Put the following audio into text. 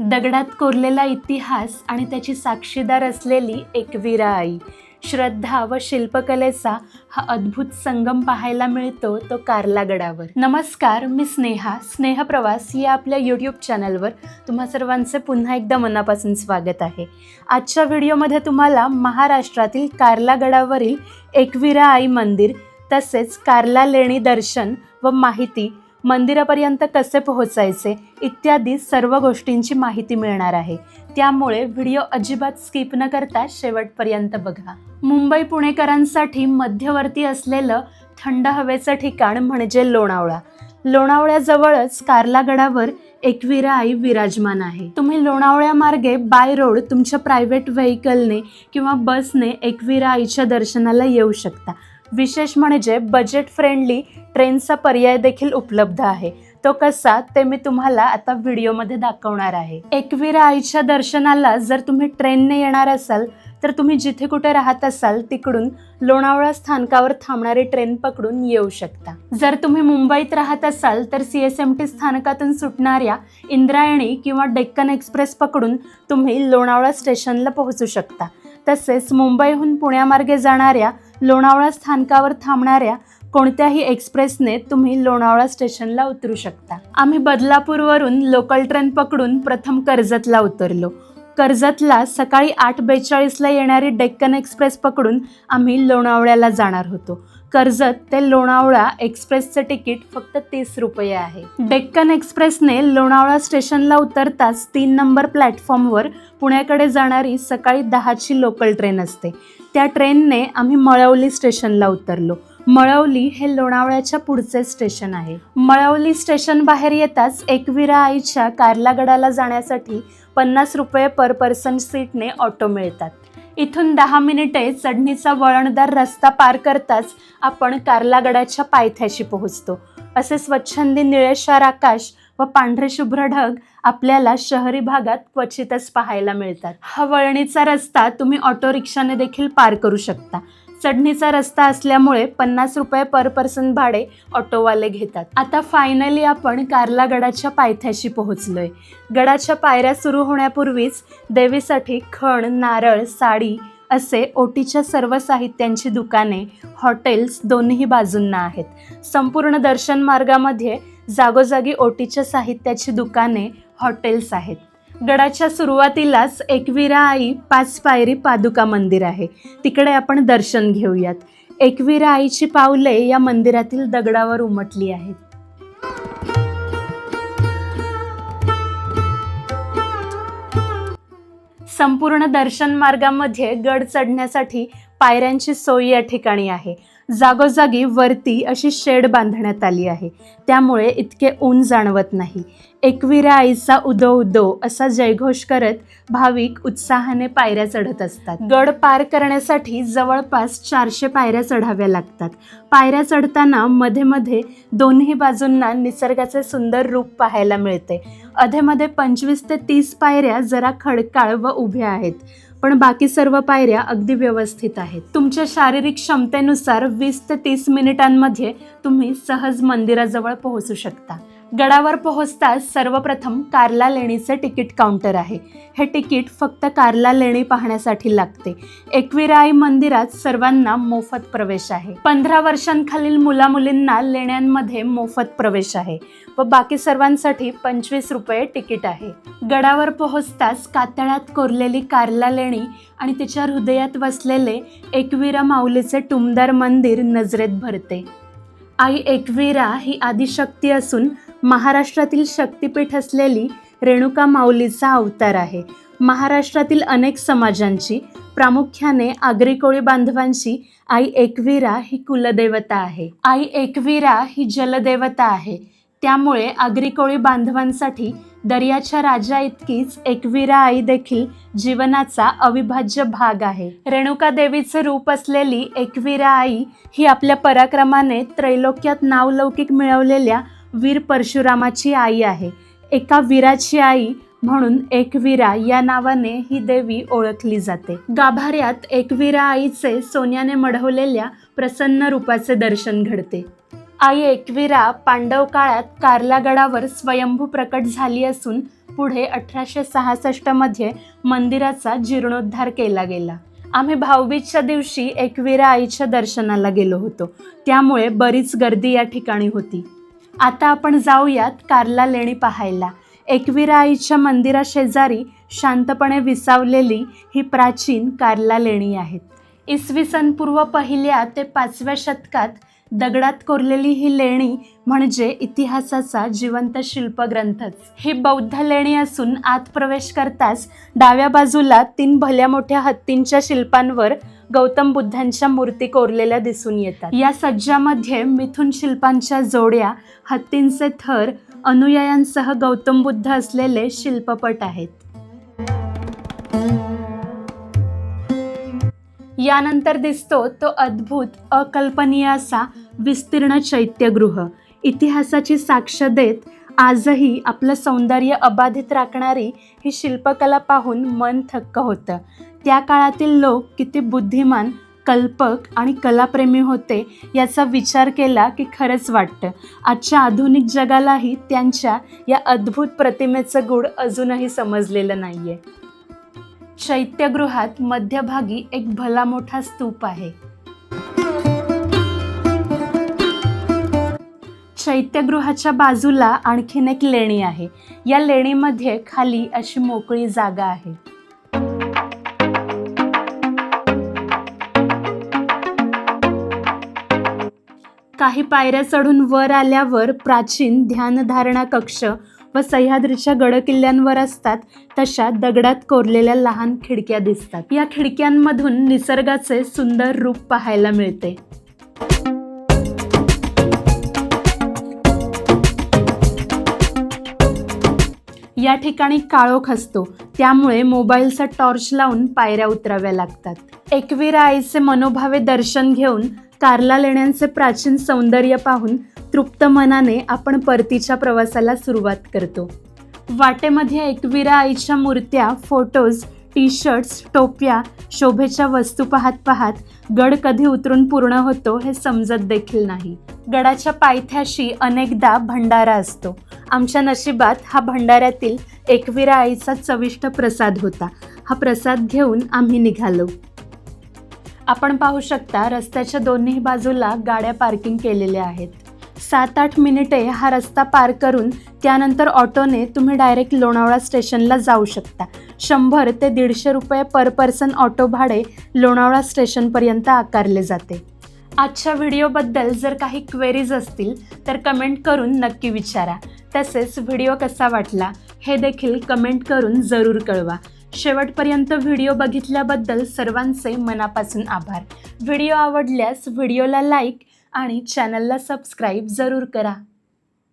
दगडात कोरलेला इतिहास आणि त्याची साक्षीदार असलेली एकवीरा आई श्रद्धा व शिल्पकलेचा हा अद्भुत संगम पाहायला मिळतो तो कार्ला गडावर नमस्कार मी स्नेहा. स्नेह प्रवास या आपल्या यूट्यूब चॅनलवर तुम्हा सर्वांचे पुन्हा एकदा मनापासून स्वागत आहे. आजच्या व्हिडिओमध्ये तुम्हाला महाराष्ट्रातील कार्ला गडावरील एकवीरा आई मंदिर तसेच कार्ला लेणी दर्शन व माहिती मंदिरापर्यंत कसे पोहोचायचे इत्यादी सर्व गोष्टींची माहिती मिळणार आहे. त्यामुळे व्हिडिओ अजिबात स्किप न करता शेवटपर्यंत बघा. मुंबई पुणेकरांसाठी मध्यवर्ती असलेलं थंड हवेचं ठिकाण म्हणजे लोणावळा. लोणावळ्याजवळच कार्लागडावर एकवीरा आई विराजमान आहे. तुम्ही लोणावळ्या मार्गे बाय रोड तुमच्या प्रायव्हेट व्हेकलने किंवा बसने एकवीरा आईच्या दर्शनाला येऊ शकता. विशेष म्हणजे बजेट फ्रेंडली ट्रेनचा पर्याय देखील उपलब्ध आहे. तो कसा ते मी तुम्हाला आता व्हिडिओमध्ये दाखवणार आहे. एकवीरा आईच्या दर्शनाला जर तुम्ही ट्रेनने येणार असाल तर तुम्ही जिथे कुठे राहत असाल तिकडून लोणावळा स्थानकावर थांबणारी ट्रेन पकडून येऊ शकता. जर तुम्ही मुंबईत राहत असाल तर सी एस एम टी स्थानकातून सुटणाऱ्या इंद्रायणी किंवा डेक्कन एक्सप्रेस पकडून तुम्ही लोणावळा स्टेशनला पोहोचू शकता. तसेच मुंबईहून पुण्यामार्गे जाणाऱ्या लोणावळा स्थानकावर थांबणाऱ्या कोणत्याही एक्सप्रेसने तुम्ही लोणावळा स्टेशनला उतरू शकता. आम्ही बदलापूरवरून लोकल ट्रेन पकडून प्रथम कर्जतला उतरलो. कर्जतला सकाळी आठ बेचाळीसला येणारी डेक्कन एक्सप्रेस पकडून आम्ही लोणावळ्याला जाणार होतो. कर्जत ते लोणावळा एक्सप्रेसचं तिकीट फक्त तीस रुपये आहे. डेक्कन एक्सप्रेसने लोणावळा स्टेशनला उतरताच तीन नंबर प्लॅटफॉर्मवर पुण्याकडे जाणारी सकाळी दहाची लोकल ट्रेन असते. त्या ट्रेनने आम्ही मळवली स्टेशनला उतरलो. मळवली हे लोणावळ्याच्या पुढचे स्टेशन आहे. मळवली स्टेशन बाहेर येताच एकवीरा आईच्या कारलागडाला जाण्यासाठी पन्नास रुपये पर पर्सन सीटने ऑटो मिळतात. इथून दहा मिनिटे चढणीचा वळणदार रस्ता पार करताच आपण कार्लागडाच्या पायथ्याशी पोहोचतो. असे स्वच्छंदी निळेशार आकाश व पांढरे शुभ्र ढग आपल्याला शहरी भागात क्वचितच पाहायला मिळतात. हा वळणीचा रस्ता तुम्ही ऑटो रिक्षाने देखील पार करू शकता. चढणीचा रस्ता असल्यामुळे पन्नास रुपये पर पर्सन भाडे ऑटोवाले घेतात. आता फायनली आपण कार्ला गडाच्या पायथ्याशी पोहोचलोय. गडाच्या पायऱ्या सुरू होण्यापूर्वीच देवीसाठी खण नारळ साडी असे ओटीच्या सर्व साहित्यांची दुकाने हॉटेल्स दोन्ही बाजूंना आहेत. संपूर्ण दर्शन मार्गामध्ये जागोजागी ओटीच्या साहित्याची दुकाने हॉटेल्स आहेत. गडाच्या सुरुवातीलाच एकवीरा आई पाच पायरी पादुका मंदिर आहे. तिकडे आपण दर्शन घेऊयात. एकवीरा आईची पावले या मंदिरातील दगडावर उमटली आहेत. संपूर्ण दर्शन मार्गामध्ये गड चढण्यासाठी पायऱ्यांची सोय या ठिकाणी आहे. जागोजागी वरती अशी शेड बांधण्यात आली आहे. त्यामुळे इतके ऊन जाणवत नाही. एकविरा आईचा उदो उदो असा जयघोष करत भाविक उत्साहाने पायऱ्या चढत असतात. गड पार करण्यासाठी जवळपास चारशे पायऱ्या चढाव्या लागतात. पायऱ्या चढताना मध्ये मध्ये दोन्ही बाजूंना निसर्गाचे सुंदर रूप पाहायला मिळते. अधेमध्ये पंचवीस ते तीस पायऱ्या जरा खडकाळ व उभ्या आहेत. पण बाकी सर्व पायऱ्या अगदी व्यवस्थित आहेत. तुमच्या शारीरिक क्षमतेनुसार वीस ते तीस मिनिटांमध्ये तुम्ही सहज मंदिराजवळ पोहोचू शकता. गडावर पोहोचताच सर्वप्रथम कार्ला लेणीचे तिकीट काउंटर आहे. हे तिकीट फक्त कार्ला लेणी पाहण्यासाठी लागते. एकविराई मंदिरात सर्वांना मोफत प्रवेश आहे. पंधरा वर्षांखालील मुलामुलींना लेण्यांमध्ये मोफत प्रवेश आहे व बाकी सर्वांसाठी पंचवीस रुपये तिकीट आहे. गडावर पोहोचताच कातळात कोरलेली कार्ला लेणी आणि तिच्या हृदयात वसलेले एकविरा माऊलीचे टुमदार मंदिर नजरेत भरते. आई एकवीरा ही आदिशक्ती असून महाराष्ट्रातील शक्तिपीठ असलेली रेणुका माऊलीचा अवतार आहे. महाराष्ट्रातील अनेक समाजांची प्रामुख्याने आगरी कोळी बांधवांची आई एकवीरा ही कुलदेवता आहे. आई एकवीरा ही जलदेवता आहे. त्यामुळे आगरी कोळी बांधवांसाठी दर्याच्या राजा इतकीच एकवीरा आई देखील जीवनाचा अविभाज्य भाग आहे. रेणुका देवीचे रूप असलेली एकवीरा आई ही आपल्या पराक्रमाने त्रैलोक्यात नावलौकिक मिळवलेल्या वीर परशुरामाची आई आहे. एका वीराची आई म्हणून एकवीरा या नावाने ही देवी ओळखली जाते. गाभाऱ्यात एकवीरा आईचे सोन्याने मढवलेल्या प्रसन्न रूपाचे दर्शन घडते. आई एकवीरा पांडव काळात कार्ला गडावर स्वयंभू प्रकट झाली असून पुढे अठराशे सहासष्टमध्ये मंदिराचा जीर्णोद्धार केला गेला. आम्ही भाऊबीजच्या दिवशी एकवीरा आईच्या दर्शनाला गेलो होतो. त्यामुळे बरीच गर्दी या ठिकाणी होती. आता आपण जाऊयात कार्ला लेणी पाहायला. एकविरा आईच्या मंदिराशेजारी शांतपणे विसावलेली ही प्राचीन कार्ला लेणी आहेत. इसवी सन पूर्व पहिल्या ते पाचव्या शतकात दगडात कोरलेली ही लेणी म्हणजे इतिहासाचा जिवंत शिल्पग्रंथच. ही बौद्ध लेणी असून आत प्रवेश करताच डाव्या बाजूला तीन भल्या मोठ्या हत्तींच्या शिल्पांवर गौतम बुद्धांच्या मूर्ती कोरलेल्या दिसून येतात. या सज्जामध्ये मिथुन शिल्पांच्या जोड्या हत्तींचे थर अनुयायांसह गौतम बुद्ध असलेले शिल्पपट आहेत. यानंतर दिसतो तो अद्भुत अकल्पनीय असा विस्तीर्ण चैत्यगृह. इतिहासाची साक्ष देत आजही आपलं सौंदर्य अबाधित राखणारी ही शिल्पकला पाहून मन थक्क होतं. त्या काळातील लोक किती बुद्धिमान कल्पक आणि कलाप्रेमी होते याचा विचार केला की खरंच वाटतं. आजच्या आधुनिक जगालाही त्यांच्या या अद्भुत प्रतिमेचं गुण अजूनही समजलेलं नाही आहे चैत्यगृहात मध्यभागी एक भला मोठा स्तूप आहे. चैत्यगृहाच्या बाजूला आणखीन एक लेणी आहे. या लेणीमध्ये खाली अशी मोकळी जागा आहे. काही पायऱ्या चढून वर आल्यावर प्राचीन ध्यानधारणा कक्ष व सह्याद्रीच्या गडकिल्ल्यांवर असतात तशा दगडात कोरलेल्या लहान खिडक्या दिसतात. या खिडक्यांमधून निसर्गाचे सुंदर रूप पाहायला मिळते. या ठिकाणी काळोख असतो. त्यामुळे मोबाईलचा टॉर्च लावून पायऱ्या उतराव्या लागतात. एकवीरा आईचे मनोभावे दर्शन घेऊन कार्ला लेण्यांचे प्राचीन सौंदर्य पाहून तृप्त मनाने आपण परतीच्या प्रवासाला सुरुवात करतो. वाटेमध्ये एकविरा आईच्या मूर्त्या फोटोज टी शर्ट्स टोप्या शोभेच्या वस्तू पाहत पाहत गड कधी उतरून पूर्ण होतो हे समजत देखील नाही. गडाच्या पायथ्याशी अनेकदा भंडारा असतो. आमच्या नशिबात हा भंडाऱ्यातील एकविरा आईचा चविष्ट प्रसाद होता. हा प्रसाद घेऊन आम्ही निघालो. आपण पाहू शकता रस्त्याच्या दोन्ही बाजूला गाड्या पार्किंग केलेल्या आहेत. सात आठ मिनिटे हा रस्ता पार करून त्यानंतर ऑटोने तुम्ही डायरेक्ट लोणावळा स्टेशनला जाऊ शकता. शंभर ते दीडशे रुपये पर पर्सन ऑटो भाडे लोणावळा स्टेशनपर्यंत आकारले जाते. आजच्या व्हिडिओबद्दल जर काही क्वेरीज असतील तर कमेंट करून नक्की विचारा. तसेच व्हिडिओ कसा वाटला हे देखील कमेंट करून जरूर कळवा. शेवटपर्यंत व्हिडिओ बघितल्याबद्दल सर्वांचे मनापासून आभार. व्हिडिओ आवडल्यास व्हिडिओला लाईक आणि चॅनलला सबस्क्राईब जरूर करा.